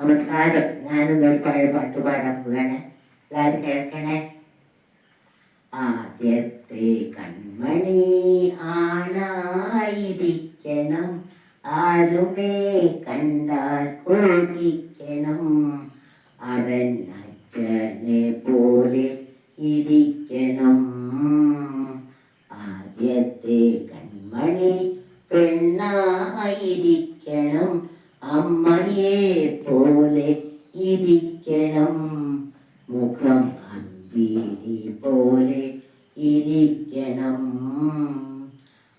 നമസ്കാരം ഞാനിന്നൊരു പഴയ പാട്ട് പാടാൻ പോവുകയാണ് എല്ലാവരും കേൾക്കണേ. ആദ്യത്തെ കൺമണി ആണായിരിക്കണം ആരുമേ കണ്ടാൽ കോപിക്കണം? അവൻ അച്ഛനെ പോലെ ഇരിക്കണം ആദ്യത്തെ കൺമണി പെണ്ണായിരിക്കണം അമ്മയെ പോലെ ഇരിക്കണം. മുഖം അഗ്നി പോലെ ഇരിക്കണം.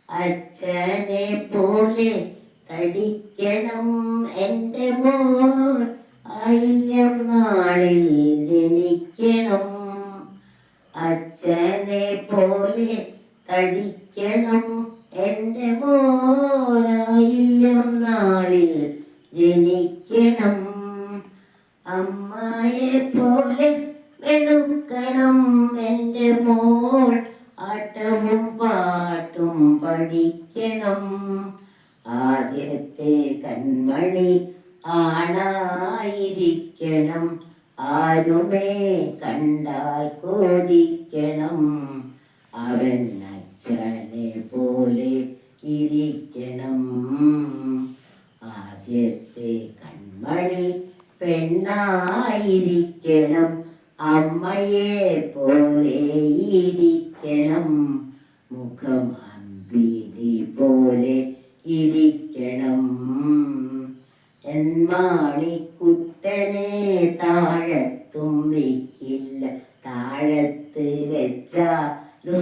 അച്ഛനെ പോലെ തടിക്കണം എന്റെ മോൾ. ആയില്യം നാളിൽ ജനിക്കണം. അച്ഛനെ പോലെ തടിക്കണം എന്റെ മോനായില്യം മോൾ ആട്ടവും പാട്ടും പഠിക്കണം. ആദ്യത്തെ കൺമണി ആണായിരിക്കണം. ആരുമേ കണ്ടാൽ കോടിക്കണം അവൻ അച്ഛനെ പോലെ ഇരിക്കണം. ആദ്യത്തെ കൺമണി പെണ്ണായിരിക്കണം. അമ്മയെ പോലെ ഇരിക്കണം. മുഖം അമ്പിളി പോലെ ഇരിക്കണം. എന്മാണിക്കുട്ടനെ താഴത്തും വയ്ക്കില്ല. താഴത്ത് വെച്ചുറുംഭരിക്കും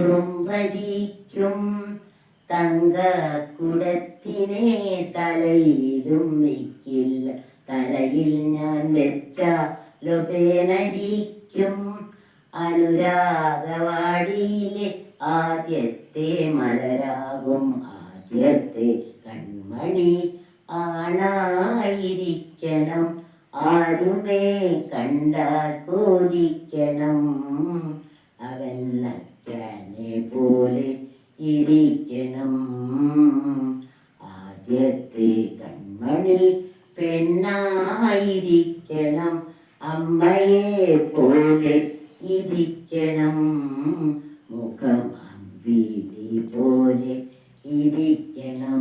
തങ്കക്കുടത്തിനെ തലയിലും വയ്ക്കില്ല. തലയിൽ ഞാൻ വെച്ച ലൊപേനരിക്കും അനുരാഗവാടിയിലെ ആദ്യത്തെ മലരാകും. ആദ്യത്തെ കൺമണി ആണായിരിക്കണം. ആരുമേ കണ്ടാൽ കോതിക്കണം. അവൻ അച്ഛനെ പോലെ ഇരിക്കണം. ആദ്യത്തെ കൺമണി പെണ്ണായിരിക്കണം. അമ്മയെ പോലെ ഇരിക്കണം. മുഖം അമ്പിളി പോലെ ഇരിക്കണം.